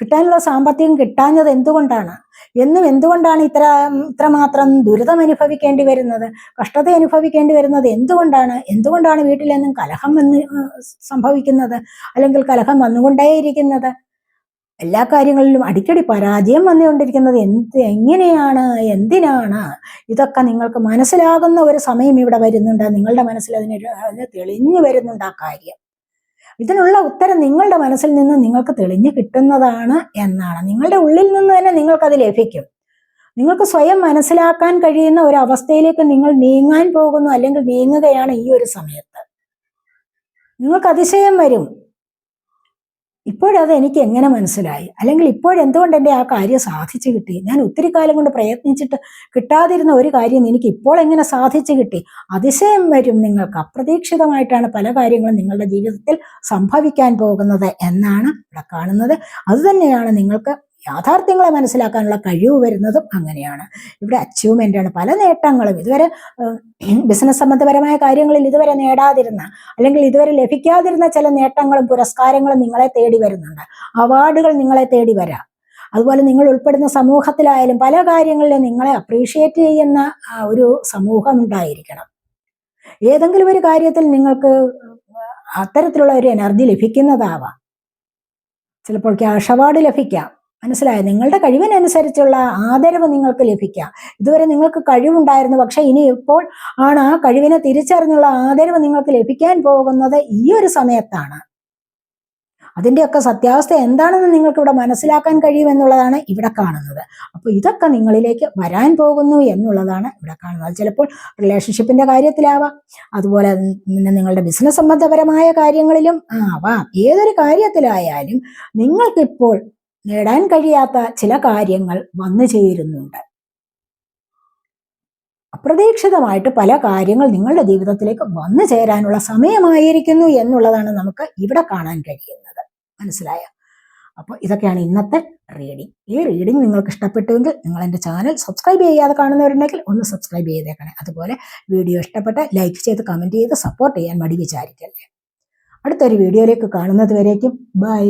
കിട്ടാനുള്ള സാമ്പത്തികം കിട്ടാഞ്ഞത് എന്തുകൊണ്ടാണ്? എന്നും എന്തുകൊണ്ടാണ് ഇത്ര ഇത്രമാത്രം ദുരിതം അനുഭവിക്കേണ്ടി വരുന്നത്? കഷ്ടത അനുഭവിക്കേണ്ടി വരുന്നത് എന്തുകൊണ്ടാണ്? എന്തുകൊണ്ടാണ് വീട്ടിലെന്നും കലഹം വന്ന് സംഭവിക്കുന്നത്? അല്ലെങ്കിൽ കലഹം വന്നുകൊണ്ടേയിരിക്കുന്നത്? എല്ലാ കാര്യങ്ങളിലും അടിക്കടി പരാജയം വന്നുകൊണ്ടിരിക്കുന്നത് എന്ത് എങ്ങനെയാണ്? എന്തിനാണ്? ഇതൊക്കെ നിങ്ങൾക്ക് മനസ്സിലാകുന്ന ഒരു സമയം ഇവിടെ വരുന്നുണ്ട്. നിങ്ങളുടെ മനസ്സിൽ അതിന് തെളിഞ്ഞു വരുന്നുണ്ട് ആ കാര്യം. ഇതിനുള്ള ഉത്തരം നിങ്ങളുടെ മനസ്സിൽ നിന്ന് നിങ്ങൾക്ക് തെളിഞ്ഞു കിട്ടുന്നതാണ് എന്നാണ്. നിങ്ങളുടെ ഉള്ളിൽ നിന്ന് തന്നെ നിങ്ങൾക്കത് ലഭിക്കും. നിങ്ങൾക്ക് സ്വയം മനസ്സിലാക്കാൻ കഴിയുന്ന ഒരു അവസ്ഥയിലേക്ക് നിങ്ങൾ നീങ്ങാൻ പോകുന്നു അല്ലെങ്കിൽ നീങ്ങുകയാണ് ഈ ഒരു സമയത്ത്. നിങ്ങൾക്ക് അതിശയം വരും. ഇപ്പോഴത് എനിക്ക് എങ്ങനെ മനസ്സിലായി? അല്ലെങ്കിൽ ഇപ്പോഴെന്തുകൊണ്ട് എന്റെ ആ കാര്യം സാധിച്ചു കിട്ടി? ഞാൻ ഒത്തിരി കാലം കൊണ്ട് പ്രയത്നിച്ചിട്ട് കിട്ടാതിരുന്ന ഒരു കാര്യം എനിക്ക് ഇപ്പോൾ എങ്ങനെ സാധിച്ചു കിട്ടി? അതിശയം വരും നിങ്ങൾക്ക്. അപ്രതീക്ഷിതമായിട്ടാണ് പല കാര്യങ്ങളും നിങ്ങളുടെ ജീവിതത്തിൽ സംഭവിക്കാൻ പോകുന്നത് എന്നാണ് ഇവിടെ കാണുന്നത്. അതുതന്നെയാണ് നിങ്ങൾക്ക് യാഥാർത്ഥ്യങ്ങളെ മനസ്സിലാക്കാനുള്ള കഴിവ് വരുന്നതും അങ്ങനെയാണ്. ഇവിടെ അച്ചീവ്മെന്റ് ആണ്. പല നേട്ടങ്ങളും. ഇതുവരെ ബിസിനസ് സംബന്ധപരമായ കാര്യങ്ങളിൽ ഇതുവരെ നേടാതിരുന്ന അല്ലെങ്കിൽ ഇതുവരെ ലഭിക്കാതിരുന്ന ചില നേട്ടങ്ങളും പുരസ്കാരങ്ങളും നിങ്ങളെ തേടി വരുന്നുണ്ട്. അവാർഡുകൾ നിങ്ങളെ തേടി വരാം. അതുപോലെ നിങ്ങൾ ഉൾപ്പെടുന്ന സമൂഹത്തിലായാലും പല കാര്യങ്ങളിലും നിങ്ങളെ അപ്രീഷിയേറ്റ് ചെയ്യുന്ന ഒരു സമൂഹം ഉണ്ടായിരിക്കണം. ഏതെങ്കിലും ഒരു കാര്യത്തിൽ നിങ്ങൾക്ക് അത്തരത്തിലുള്ള ഒരു എനർജി ലഭിക്കുന്നതാവാം. ചിലപ്പോൾ ക്യാഷ് അവാർഡ് ലഭിക്കാം. മനസ്സിലായോ? നിങ്ങളുടെ കഴിവിനനുസരിച്ചുള്ള ആദരവ് നിങ്ങൾക്ക് ലഭിക്കാം ഇതുവരെ നിങ്ങൾക്ക് കഴിവുണ്ടായിരുന്നു. പക്ഷെ ഇനി ഇപ്പോൾ ആണ് ആ കഴിവിനെ തിരിച്ചറിഞ്ഞുള്ള ആദരവ് നിങ്ങൾക്ക് ലഭിക്കാൻ പോകുന്നത് ഈ ഒരു സമയത്താണ്. അതിന്റെയൊക്കെ സത്യാവസ്ഥ എന്താണെന്ന് നിങ്ങൾക്ക് ഇവിടെ മനസ്സിലാക്കാൻ കഴിയുമെന്നുള്ളതാണ് ഇവിടെ കാണുന്നത്. അപ്പോൾ ഇതൊക്കെ നിങ്ങളിലേക്ക് വരാൻ പോകുന്നു എന്നുള്ളതാണ് ഇവിടെ കാണുന്നത്. ചിലപ്പോൾ റിലേഷൻഷിപ്പിന്റെ കാര്യത്തിലാവാം. അതുപോലെ പിന്നെ നിങ്ങളുടെ ബിസിനസ് സംബന്ധപരമായ കാര്യങ്ങളിലും ആവാം. ഏതൊരു കാര്യത്തിലായാലും നിങ്ങൾക്കിപ്പോൾ നേടാൻ കഴിയാത്ത ചില കാര്യങ്ങൾ വന്നു ചേരുന്നുണ്ട്. അപ്രതീക്ഷിതമായിട്ട് പല കാര്യങ്ങൾ നിങ്ങളുടെ ജീവിതത്തിലേക്ക് വന്നു ചേരാനുള്ള സമയമായിരിക്കുന്നു എന്നുള്ളതാണ് നമുക്ക് ഇവിടെ കാണാൻ കഴിയുന്നത്. മനസ്സിലായ? അപ്പോൾ ഇതൊക്കെയാണ് ഇന്നത്തെ റീഡിംഗ് ഈ റീഡിംഗ് നിങ്ങൾക്ക് ഇഷ്ടപ്പെട്ടുവെങ്കിൽ നിങ്ങൾ എന്റെ ചാനൽ സബ്സ്ക്രൈബ് ചെയ്യാതെ കാണുന്നവരുണ്ടെങ്കിൽ ഒന്ന് സബ്സ്ക്രൈബ് ചെയ്തേക്കണേ. അതുപോലെ വീഡിയോ ഇഷ്ടപ്പെട്ട ലൈക്ക് ചെയ്ത് കമന്റ് ചെയ്ത് സപ്പോർട്ട് ചെയ്യാൻ മടി വിചാരിക്കല്ലേ. അടുത്തൊരു വീഡിയോയിലേക്ക് കാണുന്നത് വരേക്കും. ബൈ